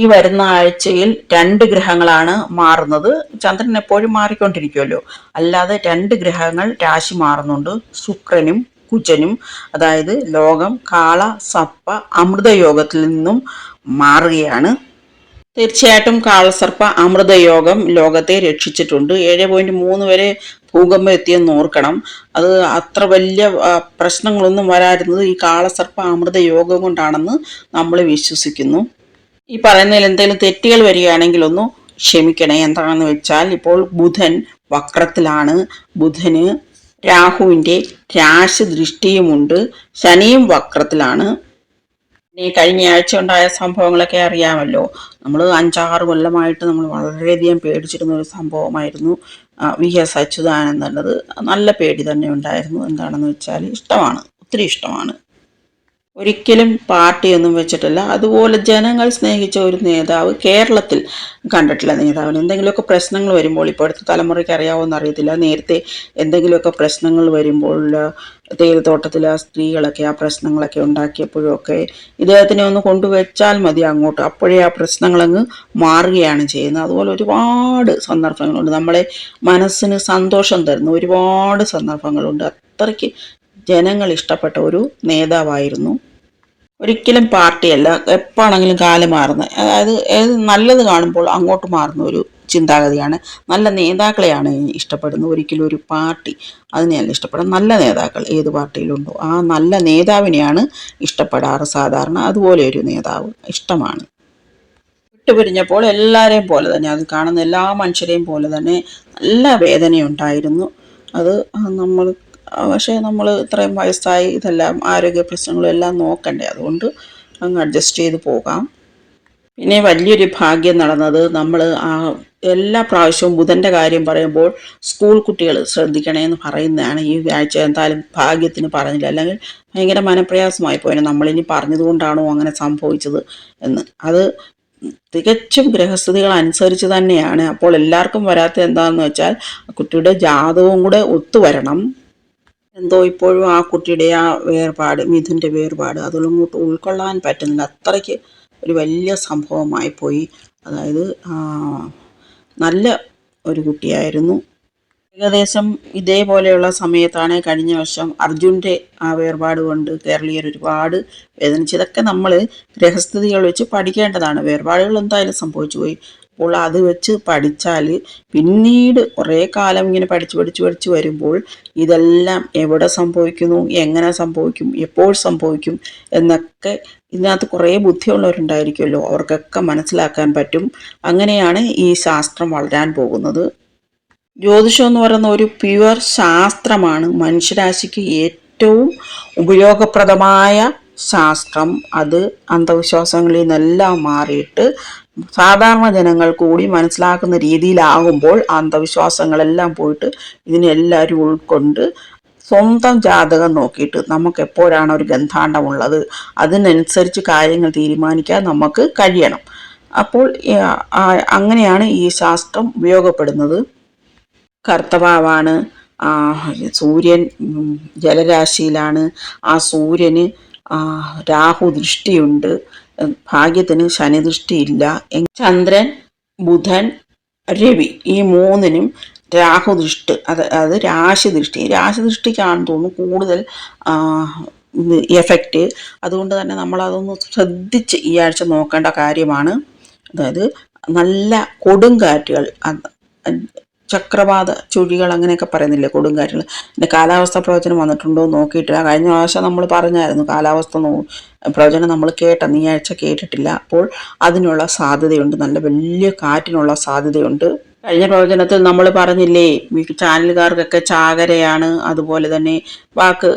ഈ വരുന്ന ആഴ്ചയിൽ രണ്ട് ഗ്രഹങ്ങളാണ് മാറുന്നത്. ചന്ദ്രൻ എപ്പോഴും മാറിക്കൊണ്ടിരിക്കുമല്ലോ അല്ലാതെ രണ്ട് ഗ്രഹങ്ങൾ രാശി മാറുന്നുണ്ട്. ശുക്രനും കുജനും അതായത് ലോകം കാള സപ്പ അമൃതയോഗത്തിൽ നിന്നും മാറുകയാണ്. തീർച്ചയായിട്ടും കാളസർപ്പ അമൃതയോഗം ലോകത്തെ രക്ഷിച്ചിട്ടുണ്ട്. ഏഴ് പോയിന്റ് മൂന്ന് വരെ ഭൂകമ്പം എത്തിയെന്ന് ഓർക്കണം. അത് അത്ര വലിയ പ്രശ്നങ്ങളൊന്നും വരാതിരുന്നത് ഈ കാളസർപ്പ അമൃത യോഗം കൊണ്ടാണെന്ന് നമ്മൾ വിശ്വസിക്കുന്നു. ഈ പറയുന്നതിൽ എന്തെങ്കിലും തെറ്റുകൾ വരികയാണെങ്കിൽ ഒന്ന് ക്ഷമിക്കണേ. എന്താണെന്ന് വെച്ചാൽ ഇപ്പോൾ ബുധൻ വക്രത്തിലാണ്. ബുധന് രാഹുവിന്റെ രാശി ദൃഷ്ടിയുമുണ്ട്. ശനിയും വക്രത്തിലാണ്. ഈ കഴിഞ്ഞ ആഴ്ച ഉണ്ടായ സംഭവങ്ങളൊക്കെ അറിയാമല്ലോ. നമ്മൾ അഞ്ചാറ് കൊല്ലമായിട്ട് നമ്മൾ വളരെയധികം പേടിച്ചിരുന്ന ഒരു സംഭവമായിരുന്നു. വി എസ് അച്യുതാനന്ദന്റെത്. നല്ല പേടി തന്നെ ഉണ്ടായിരുന്നു. എന്താണെന്ന് വെച്ചാൽ ഇഷ്ടമാണ്. ഒത്തിരി ഇഷ്ടമാണ്. ഒരിക്കലും പാർട്ടിയൊന്നും വെച്ചിട്ടില്ല. അതുപോലെ ജനങ്ങൾ സ്നേഹിച്ച ഒരു നേതാവ് കേരളത്തിൽ കണ്ടിട്ടില്ല നേതാവിന്. എന്തെങ്കിലുമൊക്കെ പ്രശ്നങ്ങൾ വരുമ്പോൾ ഇപ്പോഴത്തെ തലമുറയ്ക്ക് അറിയാവോ അറിയത്തില്ല. നേരത്തെ എന്തെങ്കിലുമൊക്കെ പ്രശ്നങ്ങൾ വരുമ്പോൾ തേയിലത്തോട്ടത്തിൽ ആ സ്ത്രീകളൊക്കെ ആ പ്രശ്നങ്ങളൊക്കെ ഉണ്ടാക്കിയപ്പോഴൊക്കെ ഇദ്ദേഹത്തിനെ ഒന്ന് കൊണ്ടുവച്ചാൽ മതി അങ്ങോട്ട്. അപ്പോഴേ ആ പ്രശ്നങ്ങളങ്ങ് മാറുകയാണ് ചെയ്യുന്നത്. അതുപോലെ ഒരുപാട് സന്ദർഭങ്ങളുണ്ട്. നമ്മളെ മനസ്സിന് സന്തോഷം തരുന്ന ഒരുപാട് സന്ദർഭങ്ങളുണ്ട്. അത്രയ്ക്ക് ജനങ്ങൾ ഇഷ്ടപ്പെട്ട ഒരു നേതാവായിരുന്നു. ഒരിക്കലും പാർട്ടിയല്ല. എപ്പോഴാണെങ്കിലും കാലം മാറുന്നത് അതായത് ഏത് നല്ലത് കാണുമ്പോൾ അങ്ങോട്ട് മാറുന്ന ഒരു ചിന്താഗതിയാണ്. നല്ല നേതാക്കളെയാണ് ഇഷ്ടപ്പെടുന്നത്. ഒരിക്കലും ഒരു പാർട്ടി അതിനെയല്ല ഇഷ്ടപ്പെടുന്നത്. നല്ല നേതാക്കൾ ഏത് പാർട്ടിയിലുണ്ടോ ആ നല്ല നേതാവിനെയാണ് ഇഷ്ടപ്പെടാറ് സാധാരണ. അതുപോലെ ഒരു നേതാവ് ഇഷ്ടമാണ്. വിട്ടുപിരിഞ്ഞപ്പോൾ എല്ലാവരെയും പോലെ തന്നെ അത് കാണുന്ന എല്ലാ മനുഷ്യരെയും പോലെ തന്നെ നല്ല വേദനയുണ്ടായിരുന്നു. അത് നമ്മൾ പക്ഷേ നമ്മൾ ഇത്രയും വയസ്സായി ഇതെല്ലാം ആരോഗ്യ പ്രശ്നങ്ങളും എല്ലാം നോക്കണ്ടേ. അതുകൊണ്ട് അങ്ങ് അഡ്ജസ്റ്റ് ചെയ്ത് പോകാം. പിന്നെ വലിയൊരു ഭാഗ്യം നടന്നത് നമ്മൾ ആ എല്ലാ പ്രാവശ്യവും ബുധന്റെ കാര്യം പറയുമ്പോൾ സ്കൂൾ കുട്ടികൾ ശ്രദ്ധിക്കണേ എന്ന് പറയുന്നതാണ് ഈ ആഴ്ച എന്തായാലും ഭാഗ്യത്തിന് പറഞ്ഞില്ല. അല്ലെങ്കിൽ ഭയങ്കര മനപ്രയാസമായി പോയിന് നമ്മളിനി പറഞ്ഞതുകൊണ്ടാണോ അങ്ങനെ സംഭവിച്ചത് എന്ന്. അത് തികച്ചും ഗ്രഹസ്ഥിതികൾ അനുസരിച്ച് തന്നെയാണ്. അപ്പോൾ എല്ലാവർക്കും വരാത്ത എന്താണെന്ന് വെച്ചാൽ കുട്ടിയുടെ ജാതകവും കൂടെ ഒത്തുവരണം എന്തോ ഇപ്പോഴും ആ കുട്ടിയുടെ ആ വേർപാട് മിഥുന്റെ വേർപാട് അതൊന്നും ഇങ്ങോട്ട് ഉൾക്കൊള്ളാൻ പറ്റുന്നില്ല. അത്രയ്ക്ക് ഒരു വലിയ സംഭവമായി പോയി. അതായത് നല്ല ഒരു കുട്ടിയായിരുന്നു. ഏകദേശം ഇതേപോലെയുള്ള സമയത്താണ് കഴിഞ്ഞ വർഷം അർജുന്റെ ആ വേർപാട് കൊണ്ട് കേരളീയർ ഒരുപാട് വേദനിച്ചു ഇതൊക്കെ നമ്മൾ ഗ്രഹസ്ഥിതികൾ വെച്ച് പഠിക്കേണ്ടതാണ്. വേർപാടുകൾ എന്തായാലും സംഭവിച്ചു പോയി. അപ്പോൾ അത് വെച്ച് പഠിച്ചാൽ പിന്നീട് കുറേ കാലം ഇങ്ങനെ പഠിച്ച് പഠിച്ച് പഠിച്ച് വരുമ്പോൾ ഇതെല്ലാം എവിടെ സംഭവിക്കുന്നു എങ്ങനെ സംഭവിക്കും എപ്പോൾ സംഭവിക്കും എന്നൊക്കെ ഇതിനകത്ത് കുറേ ബുദ്ധിയുള്ളവരുണ്ടായിരിക്കുമല്ലോ. അവർക്കൊക്കെ മനസ്സിലാക്കാൻ പറ്റും. അങ്ങനെയാണ് ഈ ശാസ്ത്രം വളരാൻ പോകുന്നത്. ജ്യോതിഷം എന്ന് പറയുന്ന ഒരു പ്യുവർ ശാസ്ത്രമാണ് മനുഷ്യരാശിക്ക് ഏറ്റവും ഉപയോഗപ്രദമായ ശാസ്ത്രം. അത് അന്ധവിശ്വാസങ്ങളിൽ നിന്നെല്ലാം മാറിയിട്ട് സാധാരണ ജനങ്ങൾ കൂടി മനസ്സിലാക്കുന്ന രീതിയിലാകുമ്പോൾ അന്ധവിശ്വാസങ്ങളെല്ലാം പോയിട്ട് ഇതിനെ എല്ലാവരും ഉൾക്കൊണ്ട് സ്വന്തം ജാതകം നോക്കിയിട്ട് നമുക്ക് എപ്പോഴാണ് ഒരു ഗന്ധാണ്ടമുള്ളത്? അതിനനുസരിച്ച് കാര്യങ്ങൾ തീരുമാനിക്കാൻ നമുക്ക് കഴിയണം. അപ്പോൾ അങ്ങനെയാണ് ഈ ശാസ്ത്രം ഉപയോഗപ്പെടുന്നത്. കർത്തവാവാണ് സൂര്യൻ ജലരാശിയിലാണ്. ആ സൂര്യന് രാഹു ദൃഷ്ടിയുണ്ട്. ഭാഗ്യത്തിന് ശനിദൃഷ്ടിയില്ല. ചന്ദ്രൻ ബുധൻ രവി ഈ മൂന്നിനും രാഹുദൃഷ്ടി അത് അത് രാശി ദൃഷ്ടി രാശി ദൃഷ്ടിക്കാണെന്ന് തോന്നുന്നു കൂടുതൽ എഫക്റ്റ് അതുകൊണ്ട് തന്നെ നമ്മളതൊന്ന് ശ്രദ്ധിച്ച് ഈ ആഴ്ച നോക്കേണ്ട കാര്യമാണ്. അതായത് നല്ല കൊടുങ്കാറ്റുകൾ ചക്രവാത ചുഴികൾ അങ്ങനെയൊക്കെ പറയുന്നില്ലേ കൊടുങ്കാറ്റുകൾ പിന്നെ കാലാവസ്ഥ പ്രവചനം വന്നിട്ടുണ്ടോ നോക്കിയിട്ടില്ല. കഴിഞ്ഞ പ്രാവശ്യം നമ്മൾ പറഞ്ഞായിരുന്നു കാലാവസ്ഥ നോ പ്രവചനം നമ്മൾ കേട്ട ഈ ആഴ്ച കേട്ടിട്ടില്ല. അപ്പോൾ അതിനുള്ള സാധ്യതയുണ്ട്. നല്ല വലിയ കാറ്റിനുള്ള സാധ്യതയുണ്ട്. കഴിഞ്ഞ പ്രവചനത്തിൽ നമ്മൾ പറഞ്ഞില്ലേ ചാനലുകാർക്കൊക്കെ ചാകരയാണ്. അതുപോലെ തന്നെ വാക്ക്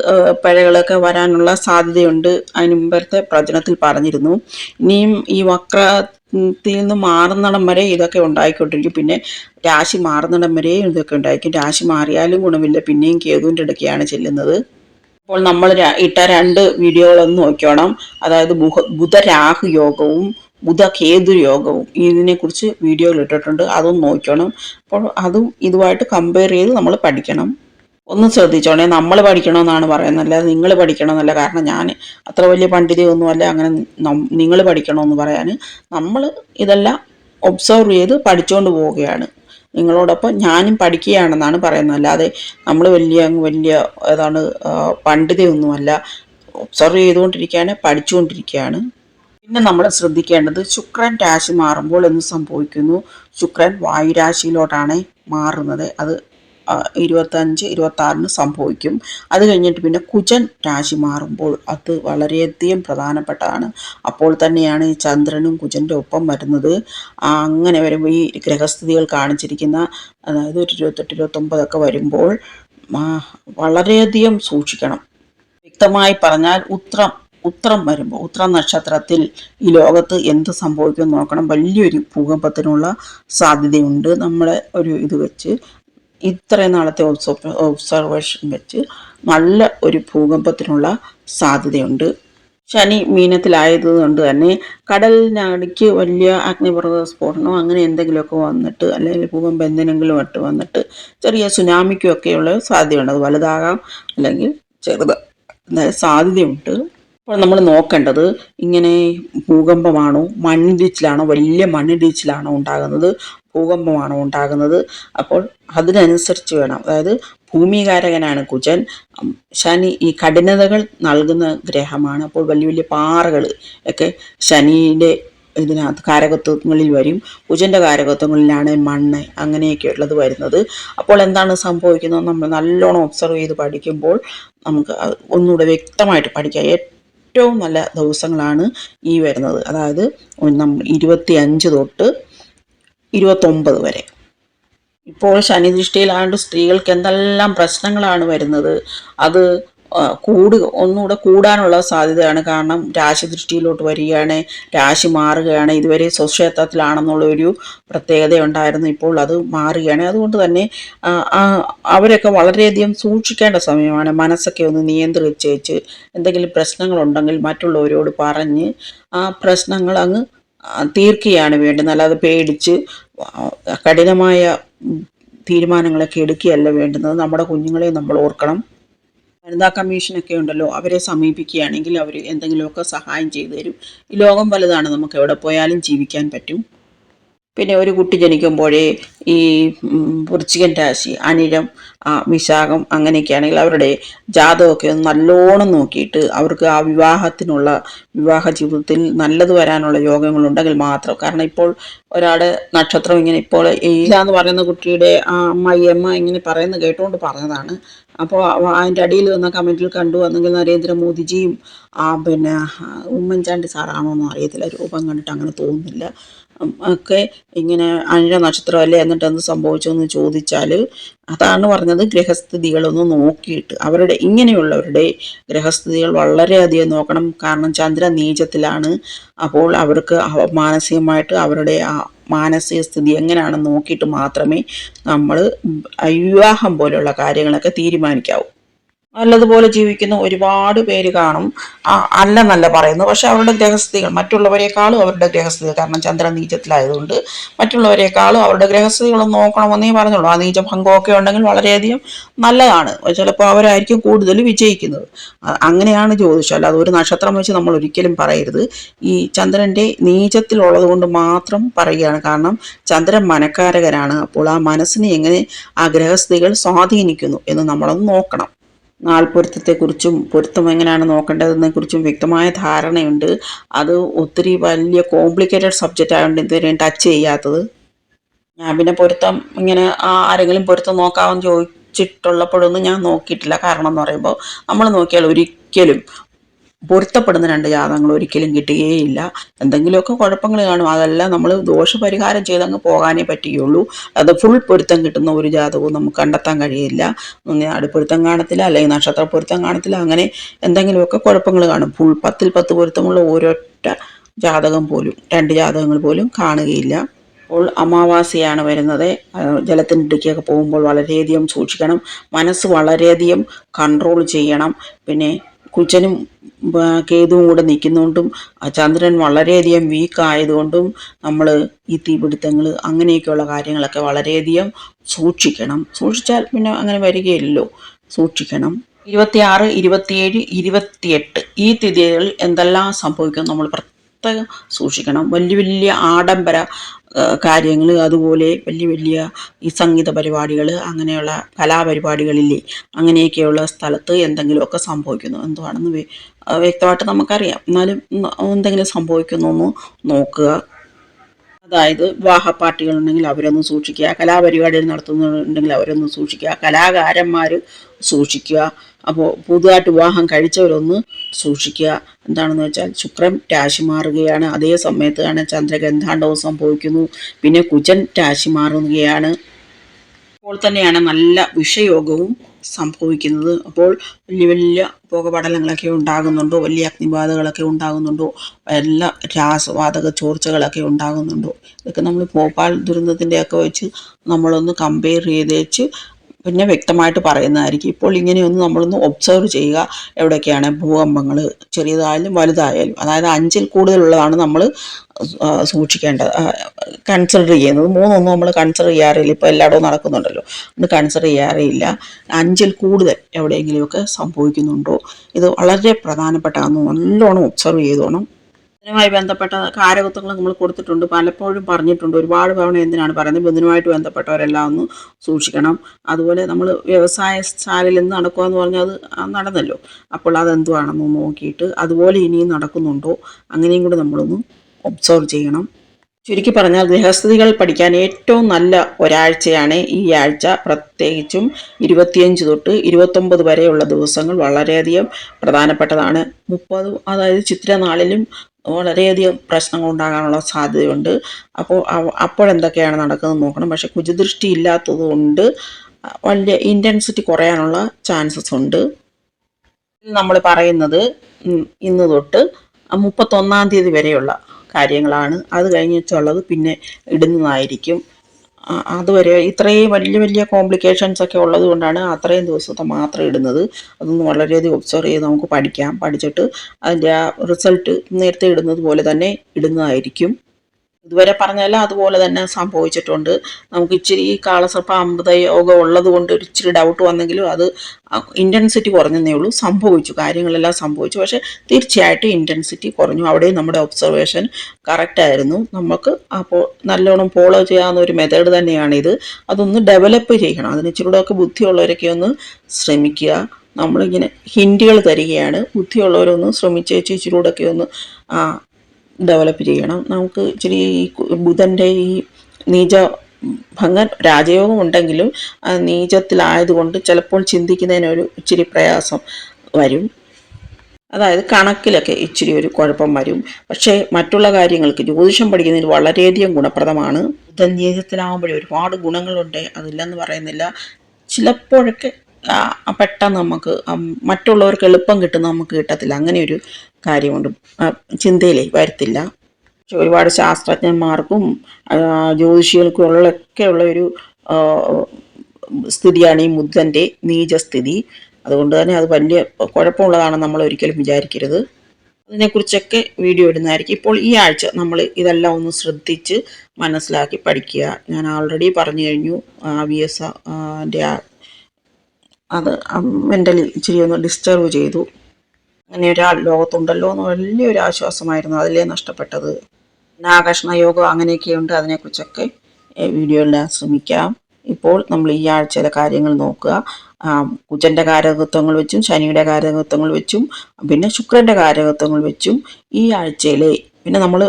പഴകളൊക്കെ വരാനുള്ള സാധ്യതയുണ്ട്. അതിന് മുമ്പത്തെ പ്രവചനത്തിൽ പറഞ്ഞിരുന്നു. ഇനിയും ഈ വക്രത്തിൽ നിന്ന് മാറുന്നിടം വരെ ഇതൊക്കെ ഉണ്ടായിക്കൊണ്ടിരിക്കും. പിന്നെ രാശി മാറുന്നിടം വരെ ഇതൊക്കെ ഉണ്ടായിരിക്കും. രാശി മാറിയാലും ഗുണമില്ല. പിന്നെയും കേതുവിന്റെ ഇടയ്ക്കാണ് ചെല്ലുന്നത്. അപ്പോൾ നമ്മൾ ഇട്ട രണ്ട് വീഡിയോകളൊന്ന് നോക്കിയോണം. അതായത് ബുഹ ബുധരാഹു യോഗവും ബുധ കേതു യോഗവും ഇതിനെക്കുറിച്ച് വീഡിയോകൾ ഇട്ടിട്ടുണ്ട്. അതും നോക്കണം അപ്പോൾ അതും ഇതുമായിട്ട് കമ്പയർ ചെയ്ത് നമ്മൾ പഠിക്കണം. ഒന്ന് ശ്രദ്ധിച്ചോണേ. നമ്മൾ പഠിക്കണമെന്നാണ് പറയുന്നത്. അല്ലാതെ നിങ്ങൾ പഠിക്കണമെന്നല്ല കാരണം ഞാൻ അത്ര വലിയ പണ്ഡിതയൊന്നുമല്ല. അങ്ങനെ നിങ്ങൾ പഠിക്കണമെന്ന് പറയാൻ നമ്മൾ ഇതെല്ലാം ഒബ്സർവ് ചെയ്ത് പഠിച്ചുകൊണ്ട് പോവുകയാണ്. നിങ്ങളോടൊപ്പം ഞാനും പഠിക്കുകയാണെന്നാണ് പറയുന്നത്. അല്ലാതെ നമ്മൾ വലിയ വലിയ ഏതാണ് പണ്ഡിതി പണ്ഡിതയൊന്നുമല്ല. ഒബ്സർവ് ചെയ്തുകൊണ്ടിരിക്കുകയാണ് പഠിച്ചുകൊണ്ടിരിക്കുകയാണ്. പിന്നെ നമ്മൾ ശ്രദ്ധിക്കേണ്ടത് ശുക്രൻ രാശി മാറുമ്പോൾ എന്ന് സംഭവിക്കുന്നു? ശുക്രൻ വായുരാശിയിലോട്ടാണ് മാറുന്നത്. അത് ഇരുപത്തഞ്ച് ഇരുപത്തി ആറിന് സംഭവിക്കും. അത് കഴിഞ്ഞിട്ട് പിന്നെ കുജൻ രാശി മാറുമ്പോൾ അത് വളരെയധികം പ്രധാനപ്പെട്ടതാണ്. അപ്പോൾ തന്നെയാണ് ഈ ചന്ദ്രനും കുജന്റെ ഒപ്പം വരുന്നത്. അങ്ങനെ വരുമ്പോൾ ഈ ഗ്രഹസ്ഥിതികൾ കാണിച്ചിരിക്കുന്ന അതായത് ഒരു ഇരുപത്തെട്ട് ഇരുപത്തൊമ്പതൊക്കെ വരുമ്പോൾ വളരെയധികം സൂക്ഷിക്കണം. വ്യക്തമായി പറഞ്ഞാൽ ഉത്രം ഉത്രം വരുമ്പോൾ ഉത്രം നക്ഷത്രത്തിൽ ഈ ലോകത്ത് എന്ത് സംഭവിക്കും നോക്കണം. വലിയൊരു ഭൂകമ്പത്തിനുള്ള സാധ്യതയുണ്ട്. നമ്മളെ ഒരു ഇത് വെച്ച് ഇത്രയും നാളത്തെ ഒബ്സർവ് ഒബ്സർവേഷൻ വെച്ച് നല്ല ഒരു ഭൂകമ്പത്തിനുള്ള സാധ്യതയുണ്ട്. ശനി മീനത്തിലായത് കൊണ്ട് തന്നെ കടലിനടിക്ക് വലിയ അഗ്നിപർവത സ്ഫോടനം അങ്ങനെ എന്തെങ്കിലുമൊക്കെ വന്നിട്ട് അല്ലെങ്കിൽ ഭൂകമ്പം എന്തിനെങ്കിലും ആയിട്ട് വന്നിട്ട് ചെറിയ സുനാമിക്കും ഒക്കെയുള്ള സാധ്യതയുണ്ട്. അത് വലുതാകാം അല്ലെങ്കിൽ ചെറുത്. സാധ്യതയുണ്ട്. അപ്പോൾ നമ്മൾ നോക്കേണ്ടത് ഇങ്ങനെ ഭൂകമ്പമാണോ മണ്ണിടിച്ചിലാണോ വലിയ മണ്ണിടിച്ചിലാണോ ഉണ്ടാകുന്നത് ഭൂകമ്പമാണോ ഉണ്ടാകുന്നത്? അപ്പോൾ അതിനനുസരിച്ച് വേണം. അതായത് ഭൂമികാരകനാണ് കുജൻ. ശനി ഈ കഠിനതകൾ നൽകുന്ന ഗ്രഹമാണ്. അപ്പോൾ വലിയ വലിയ പാറകൾ ഒക്കെ ശനിയുടെ ഇതിനകത്ത് കാരകത്വങ്ങളിൽ വരും. കുജന്റെ കാരകത്വങ്ങളിലാണ് മണ്ണ് അങ്ങനെയൊക്കെയുള്ളത് വരുന്നത്. അപ്പോൾ എന്താണ് സംഭവിക്കുന്നത്? നമ്മൾ നല്ലോണം ഒബ്സർവ് ചെയ്ത് പഠിക്കുമ്പോൾ നമുക്ക് ഒന്നുകൂടെ വ്യക്തമായിട്ട് പഠിക്കാം. ഏറ്റവും നല്ല ദിവസങ്ങളാണ് ഈ വരുന്നത്. അതായത് ഇരുപത്തി അഞ്ച് തൊട്ട് ഇരുപത്തൊമ്പത് വരെ. ഇപ്പോൾ ശനിദൃഷ്ടിയിലാണ്ട് സ്ത്രീകൾക്ക് എന്തെല്ലാം പ്രശ്നങ്ങളാണ് വരുന്നത്? അത് ആ, കൂടുക ഒന്നുകൂടെ കൂടാനുള്ള സാധ്യതയാണ്. കാരണം രാശി ദൃഷ്ടിയിലോട്ട് വരികയാണ് രാശി മാറുകയാണ്. ഇതുവരെ സ്വക്ഷേത്രത്തിലാണെന്നുള്ള ഒരു പ്രത്യേകത ഉണ്ടായിരുന്നു ഇപ്പോൾ അത് മാറുകയാണ്. അതുകൊണ്ട് തന്നെ അവരൊക്കെ വളരെയധികം സൂക്ഷിക്കേണ്ട സമയമാണ്. മനസ്സൊക്കെ ഒന്ന് നിയന്ത്രിച്ച് വെച്ച് എന്തെങ്കിലും പ്രശ്നങ്ങളുണ്ടെങ്കിൽ മറ്റുള്ളവരോട് പറഞ്ഞ് ആ പ്രശ്നങ്ങൾ അങ്ങ് തീർക്കുകയാണ് വേണ്ടത്. അല്ലാതെ പേടിച്ച് കഠിനമായ തീരുമാനങ്ങളൊക്കെ എടുക്കുകയല്ല വേണ്ടുന്നത്. നമ്മുടെ കുഞ്ഞുങ്ങളെ നമ്മൾ ഓർക്കണം. വനിതാ കമ്മീഷനൊക്കെ ഉണ്ടല്ലോ അവരെ സമീപിക്കുകയാണെങ്കിൽ അവർ എന്തെങ്കിലുമൊക്കെ സഹായം ചെയ്തു തരും. ഈ ലോകം വലുതാണ് നമുക്ക് എവിടെ പോയാലും ജീവിക്കാൻ പറ്റും. പിന്നെ ഒരു കുട്ടി ജനിക്കുമ്പോഴേ ഈ വൃശ്ചികൻ രാശി അനിഴം വിശാഖം അങ്ങനെയൊക്കെയാണെങ്കിൽ അവരുടെ ജാതകമൊക്കെ ഒന്ന് നല്ലോണം നോക്കിയിട്ട് അവർക്ക് ആ വിവാഹത്തിനുള്ള വിവാഹ ജീവിതത്തിൽ നല്ലത് വരാനുള്ള യോഗങ്ങളുണ്ടെങ്കിൽ മാത്രം. കാരണം ഇപ്പോൾ ഒരാളുടെ നക്ഷത്രം ഇങ്ങനെ ഇപ്പോൾ എന്ന് പറയുന്ന കുട്ടിയുടെ ആ അമ്മയമ്മ ഇങ്ങനെ പറയുന്നത് കേട്ടുകൊണ്ട് പറഞ്ഞതാണ്. അപ്പോൾ അതിന്റെ അടിയിൽ വന്ന കമന്റിൽ കണ്ടു വന്നെങ്കിൽ നരേന്ദ്രമോദിജിയും ആ പിന്നെ ഉമ്മൻചാണ്ടി സാറാണോ സാറാണോന്നും അറിയത്തില്ല. രൂപം കണ്ടിട്ട് അങ്ങനെ തോന്നുന്നില്ല. ഒക്കെ ഇങ്ങനെ അനിഴ നക്ഷത്രമല്ലേ എന്നിട്ട് എന്ത് സംഭവിച്ചു എന്ന് ചോദിച്ചാൽ അതാണ് പറഞ്ഞത് ഗ്രഹസ്ഥിതികളൊന്ന് നോക്കിയിട്ട്. അവരുടെ ഇങ്ങനെയുള്ളവരുടെ ഗ്രഹസ്ഥിതികൾ വളരെയധികം നോക്കണം. കാരണം ചന്ദ്ര നീചത്തിലാണ്. അപ്പോൾ അവർക്ക് മാനസികമായിട്ട് അവരുടെ ആ മാനസിക സ്ഥിതി എങ്ങനെയാണെന്ന് നോക്കിയിട്ട് മാത്രമേ നമ്മൾ വിവാഹം പോലെയുള്ള കാര്യങ്ങളൊക്കെ തീരുമാനിക്കാവൂ. നല്ലതുപോലെ ജീവിക്കുന്ന ഒരുപാട് പേര് കാണും. അല്ല നല്ല പറയുന്നു പക്ഷെ അവരുടെ ഗ്രഹസ്ഥിതികൾ മറ്റുള്ളവരെക്കാളും അവരുടെ ഗ്രഹസ്ഥിതികൾ കാരണം ചന്ദ്രൻ നീചത്തിലായതുകൊണ്ട് മറ്റുള്ളവരെക്കാളും അവരുടെ ഗ്രഹസ്ഥിതികളൊന്നും നോക്കണമെന്നേ പറഞ്ഞുള്ളൂ. ആ നീചഭംഗമൊക്കെ ഉണ്ടെങ്കിൽ വളരെയധികം നല്ലതാണ്. ചിലപ്പോൾ അവരായിരിക്കും കൂടുതൽ വിജയിക്കുന്നത്. അങ്ങനെയാണ് ജ്യോതിഷം. അല്ലാതെ ഒരു നക്ഷത്രം വെച്ച് നമ്മൾ ഒരിക്കലും പറയരുത്. ഈ ചന്ദ്രന്റെ നീചത്തിലുള്ളത് കൊണ്ട് മാത്രം പറയുകയാണ്. കാരണം ചന്ദ്രൻ മനക്കാരകരാണ് അപ്പോൾ ആ മനസ്സിനെ എങ്ങനെ ആ ഗ്രഹസ്ഥിതികൾ സ്വാധീനിക്കുന്നു എന്ന് നമ്മളൊന്ന് നോക്കണം. നാൾപ്പൊരുത്തത്തെക്കുറിച്ചും പൊരുത്തം എങ്ങനെയാണ് നോക്കേണ്ടതെന്നെ കുറിച്ചും വ്യക്തമായ ധാരണയുണ്ട്. അത് ഒത്തിരി വലിയ കോംപ്ലിക്കേറ്റഡ് സബ്ജക്റ്റ് ആയതുകൊണ്ട് ഇതുവരെ ടച്ച് ചെയ്യാത്തത്. ഞാൻ പിന്നെ പൊരുത്തം ഇങ്ങനെ ആരെങ്കിലും പൊരുത്തം നോക്കാമെന്ന് ചോദിച്ചിട്ടുള്ളപ്പോഴൊന്നും ഞാൻ നോക്കിയിട്ടില്ല. കാരണം എന്ന് പറയുമ്പോൾ നമ്മൾ നോക്കിയാൽ ഒരിക്കലും പൊരുത്തപ്പെടുന്ന രണ്ട് ജാതകങ്ങൾ ഒരിക്കലും കിട്ടുകയില്ല. എന്തെങ്കിലുമൊക്കെ കുഴപ്പങ്ങൾ കാണും. അതെല്ലാം നമ്മൾ ദോഷപരിഹാരം ചെയ്തങ്ങ് പോകാനേ പറ്റുകയുള്ളൂ. അത് ഫുൾ പൊരുത്തം കിട്ടുന്ന ഒരു ജാതകവും നമുക്ക് കണ്ടെത്താൻ കഴിയില്ല. അടിപ്പൊരുത്തം കാണത്തില്ല അല്ലെങ്കിൽ നക്ഷത്ര പൊരുത്തം കാണത്തില്ല. അങ്ങനെ എന്തെങ്കിലുമൊക്കെ കുഴപ്പങ്ങൾ കാണും. ഫുൾ പത്തിൽ പത്ത് പൊരുത്തമുള്ള ഒരൊറ്റ ജാതകം പോലും രണ്ട് ജാതകങ്ങൾ പോലും കാണുകയില്ല. അപ്പോൾ അമാവാസിയാണ് വരുന്നത്. ജലത്തിനിടുക്കിയൊക്കെ പോകുമ്പോൾ വളരെയധികം സൂക്ഷിക്കണം. മനസ്സ് വളരെയധികം കൺട്രോൾ ചെയ്യണം. പിന്നെ കുച്ചനും കേതുവും കൂടെ നിൽക്കുന്നതുകൊണ്ടും ചന്ദ്രൻ വളരെയധികം വീക്ക് ആയതുകൊണ്ടും നമ്മൾ ഈ തീപിടുത്തങ്ങൾ അങ്ങനെയൊക്കെയുള്ള കാര്യങ്ങളൊക്കെ വളരെയധികം സൂക്ഷിക്കണം. സൂക്ഷിച്ചാൽ പിന്നെ അങ്ങനെ വരികയില്ലല്ലോ. സൂക്ഷിക്കണം. ഇരുപത്തിയാറ് ഇരുപത്തിയേഴ് ഇരുപത്തിയെട്ട് ഈ തിഥികളിൽ എന്തെല്ലാം സംഭവിക്കും നമ്മൾ പ്രത്യേകം സൂക്ഷിക്കണം. വലിയ വലിയ ആഡംബര കാര്യങ്ങൾ അതുപോലെ വലിയ വലിയ ഈ സംഗീത പരിപാടികൾ അങ്ങനെയുള്ള കലാപരിപാടികളില്ലേ അങ്ങനെയൊക്കെയുള്ള സ്ഥലത്ത് എന്തെങ്കിലുമൊക്കെ സംഭവിക്കുന്നു. എന്തുവാണെന്ന് വ്യ- വ്യക്തമായിട്ട് നമുക്കറിയാം. എന്നാലും എന്തെങ്കിലും സംഭവിക്കുന്നു എന്ന് നോക്കുക. അതായത് വിവാഹ പാർട്ടികളുണ്ടെങ്കിൽ അവരൊന്നും സൂക്ഷിക്കുക കലാപരിപാടികൾ നടത്തുന്നുണ്ടെങ്കിൽ അവരൊന്നും സൂക്ഷിക്കുക കലാകാരന്മാർ സൂക്ഷിക്കുക അപ്പോൾ പുതുതായിട്ട് വിവാഹം കഴിച്ചവരൊന്ന് സൂക്ഷിക്കുക. എന്താണെന്ന് വെച്ചാൽ ശുക്രൻ രാശി മാറുകയാണ്. അതേ സമയത്ത് തന്നെ ചന്ദ്രഗന്ധാണ്ടവും സംഭവിക്കുന്നു. പിന്നെ കുജൻ രാശി മാറുകയാണ്. അപ്പോൾ തന്നെയാണ് നല്ല വിഷയോഗവും സംഭവിക്കുന്നത്. അപ്പോൾ വലിയ വലിയ പുകപടലങ്ങളൊക്കെ ഉണ്ടാകുന്നുണ്ടോ? വലിയ അഗ്നിബാധകളൊക്കെ ഉണ്ടാകുന്നുണ്ടോ? എല്ലാ രാസവാതക ചോർച്ചകളൊക്കെ ഉണ്ടാകുന്നുണ്ടോ? ഇതൊക്കെ നമ്മൾ ഭോപ്പാൽ ദുരന്തത്തിന്റെയൊക്കെ വെച്ച് നമ്മളൊന്ന് കമ്പയർ ചെയ്തേച്ച് പിന്നെ വ്യക്തമായിട്ട് പറയുന്നതായിരിക്കും. ഇപ്പോൾ ഇങ്ങനെയൊന്ന് നമ്മളൊന്ന് ഒബ്സർവ് ചെയ്യുക എവിടെയൊക്കെയാണ് ഭൂകമ്പങ്ങൾ ചെറിയതായാലും വലുതായാലും. അതായത് അഞ്ചിൽ കൂടുതലുള്ളതാണ് നമ്മൾ സൂക്ഷിക്കേണ്ടത്. കൺസിഡർ ചെയ്യുന്നത്. മൂന്നൊന്നും നമ്മൾ കൺസിഡർ ചെയ്യാറില്ല. ഇപ്പോൾ എല്ലായിടവും നടക്കുന്നുണ്ടല്ലോ. അത് കൺസിഡർ ചെയ്യാറില്ല. അഞ്ചിൽ കൂടുതൽ എവിടെയെങ്കിലുമൊക്കെ സംഭവിക്കുന്നുണ്ടോ? ഇത് വളരെ പ്രധാനപ്പെട്ടതാണെന്ന് നല്ലോണം ഒബ്സർവ് ചെയ്തോണം. ഇതിനുമായി ബന്ധപ്പെട്ട കാരകത്വങ്ങൾ നമ്മൾ കൊടുത്തിട്ടുണ്ട് പലപ്പോഴും പറഞ്ഞിട്ടുണ്ട്. ഒരുപാട് തവണ എന്തിനാണ് പറയുന്നത്? ബുധനുമായിട്ട് ബന്ധപ്പെട്ടവരെല്ലാം ഒന്ന് സൂക്ഷിക്കണം. അതുപോലെ നമ്മൾ വ്യവസായശാലയിൽ നിന്ന് നടക്കുക എന്ന് പറഞ്ഞാൽ അത് നടന്നല്ലോ. അപ്പോൾ അതെന്തുവാണെന്ന് നോക്കിയിട്ട് അതുപോലെ ഇനിയും നടക്കുന്നുണ്ടോ? അങ്ങനെയും കൂടെ നമ്മളൊന്ന് ഒബ്സർവ് ചെയ്യണം. ചുരുക്കി പറഞ്ഞാൽ ഗൃഹസ്ഥിതികൾ പഠിക്കാൻ ഏറ്റവും നല്ല ഒരാഴ്ചയാണ് ഈ ആഴ്ച. പ്രത്യേകിച്ചും ഇരുപത്തിയഞ്ച് തൊട്ട് ഇരുപത്തൊമ്പത് വരെയുള്ള ദിവസങ്ങൾ വളരെയധികം പ്രധാനപ്പെട്ടതാണ്. മുപ്പത് അതായത് ചിത്രനാളിലും വളരെയധികം പ്രശ്നങ്ങൾ ഉണ്ടാകാനുള്ള സാധ്യതയുണ്ട്. അപ്പോൾ അപ്പോഴെന്തൊക്കെയാണ് നടക്കുന്നത് നോക്കണം. പക്ഷെ കുജദൃഷ്ടി ഇല്ലാത്തത് കൊണ്ട് വലിയ ഇന്റൻസിറ്റി കുറയാനുള്ള ചാൻസസ് ഉണ്ട്. നമ്മൾ പറയുന്നത് ഇന്ന് തൊട്ട് മുപ്പത്തൊന്നാം തീയതി വരെയുള്ള കാര്യങ്ങളാണ്. അത് കഴിഞ്ഞിട്ടുള്ളത് പിന്നെ ഇടുന്നതായിരിക്കും. അതുവരെ ഇത്രയും വലിയ വലിയ കോംപ്ലിക്കേഷൻസ് ഒക്കെ ഉള്ളത് കൊണ്ടാണ് അത്രയും ദിവസത്തെ മാത്രം ഇടുന്നത്. അതൊന്ന് വളരെയധികം ഒബ്സർവ് ചെയ്ത് നമുക്ക് പഠിക്കാം. പഠിച്ചിട്ട് അതിന്റെ ആ റിസൾട്ട് നേരത്തെ ഇടുന്നത് പോലെ തന്നെ ഇടുന്നതായിരിക്കും. ഇതുവരെ പറഞ്ഞാലും അതുപോലെ തന്നെ സംഭവിച്ചിട്ടുണ്ട്. നമുക്ക് ഇച്ചിരി കാളസർപ്പ അമൃത യോഗം ഉള്ളത് കൊണ്ട് ഒരു ഇച്ചിരി ഡൗട്ട് വന്നെങ്കിലും അത് ഇന്റൻസിറ്റി കുറഞ്ഞതേ ഉള്ളൂ. സംഭവിച്ചു. കാര്യങ്ങളെല്ലാം സംഭവിച്ചു. പക്ഷേ തീർച്ചയായിട്ടും ഇന്റൻസിറ്റി കുറഞ്ഞു. അവിടെ നമ്മുടെ ഒബ്സർവേഷൻ കറക്റ്റ് ആയിരുന്നു. നമുക്ക് അപ്പോൾ നല്ലോണം ഫോളോ ചെയ്യാവുന്ന ഒരു മെത്തേഡ് തന്നെയാണിത്. അതൊന്ന് ഡെവലപ്പ് ചെയ്യണം. അതിന് ഇച്ചിരി കൂടെ ഒക്കെ ബുദ്ധിയുള്ളവരൊക്കെ ഒന്ന് ശ്രമിക്കുക. നമ്മളിങ്ങനെ ഹിൻഡുകൾ തരികയാണ്. ബുദ്ധിയുള്ളവരൊന്ന് കൂടെ ഒക്കെ ഒന്ന് ഡെവലപ്പ് ചെയ്യണം. നമുക്ക് ഇച്ചിരി ബുധന്റെ ഈ നീച ഭംഗൻ രാജയോഗം ഉണ്ടെങ്കിലും ആ നീചത്തിലായതുകൊണ്ട് ചിലപ്പോൾ ചിന്തിക്കുന്നതിനൊരു ഇച്ചിരി പ്രയാസം വരും. അതായത് കണക്കിലൊക്കെ ഇച്ചിരി ഒരു കുഴപ്പം വരും. പക്ഷേ മറ്റുള്ള കാര്യങ്ങൾക്ക് ജ്യോതിഷം പഠിക്കുന്നതിന് വളരെയധികം ഗുണപ്രദമാണ്. ബുധൻ നീചത്തിലാകുമ്പോഴേ ഒരുപാട് ഗുണങ്ങളുണ്ട്. അതില്ലെന്ന് പറയുന്നില്ല. ചിലപ്പോഴൊക്കെ പെട്ടെന്ന് നമുക്ക് മറ്റുള്ളവർക്ക് എളുപ്പം കിട്ടുന്ന നമുക്ക് കിട്ടത്തില്ല. അങ്ങനെ ഒരു കാര്യമുണ്ട്. ചിന്തയിലേ വരത്തില്ല. പക്ഷെ ഒരുപാട് ശാസ്ത്രജ്ഞന്മാർക്കും ജ്യോതിഷികൾക്കും ഉള്ളൊക്കെ ഉള്ള ഒരു സ്ഥിതിയാണ് ഈ ബുദ്ധന്റെ നീചസ്ഥിതി. അതുകൊണ്ട് തന്നെ അത് വലിയ കുഴപ്പമുള്ളതാണെന്ന് നമ്മൾ ഒരിക്കലും വിചാരിക്കരുത്. അതിനെക്കുറിച്ചൊക്കെ വീഡിയോ ഇടുന്നതായിരിക്കും. ഇപ്പോൾ ഈ ആഴ്ച നമ്മൾ ഇതെല്ലാം ഒന്ന് ശ്രദ്ധിച്ച് മനസ്സിലാക്കി പഠിക്കുക. ഞാൻ ആൾറെഡി പറഞ്ഞു കഴിഞ്ഞു വി എസ് എന്റെ അത് മെന്റലി ഇച്ചിരി ഒന്ന് ഡിസ്റ്റർബ് ചെയ്തു. അങ്ങനെ ഒരാൾ ലോകത്തുണ്ടല്ലോ എന്ന് വലിയൊരു ആശ്വാസമായിരുന്നു അതിലേ നഷ്ടപ്പെട്ടത്. ആകർഷണ യോഗം അങ്ങനെയൊക്കെയുണ്ട്. അതിനെക്കുറിച്ചൊക്കെ വീഡിയോ എല്ലാം ശ്രമിക്കാം. ഇപ്പോൾ നമ്മൾ ഈ ആഴ്ചയിലെ കാര്യങ്ങൾ നോക്കുക. കുജന്റെ കാരകത്വങ്ങൾ വെച്ചും ശനിയുടെ കാരകത്വങ്ങൾ വെച്ചും പിന്നെ ശുക്രന്റെ കാരകത്വങ്ങൾ വെച്ചും ഈ ആഴ്ചയിലെ പിന്നെ നമ്മൾ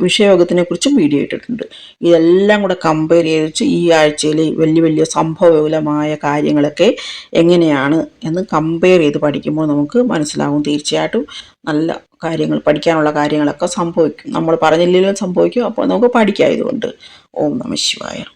വിഷയോഗത്തിനെ കുറിച്ചും വീഡിയോ ഇട്ടിട്ടുണ്ട്. ഇതെല്ലാം കൂടെ കമ്പയർ ചെയ്ത് ഈ ആഴ്ചയിൽ വലിയ വലിയ സംഭവവിപുലമായ കാര്യങ്ങളൊക്കെ എങ്ങനെയാണ് എന്ന് കമ്പയർ ചെയ്ത് പഠിക്കുമ്പോൾ നമുക്ക് മനസ്സിലാവും തീർച്ചയായിട്ടും നല്ല കാര്യങ്ങൾ പഠിക്കാനുള്ള കാര്യങ്ങളൊക്കെ സംഭവിക്കും. നമ്മൾ പറഞ്ഞില്ലെങ്കിലും സംഭവിക്കും. അപ്പോൾ നമുക്ക് പഠിക്കാം ഇതുകൊണ്ട് ഓം നമ ശിവായ.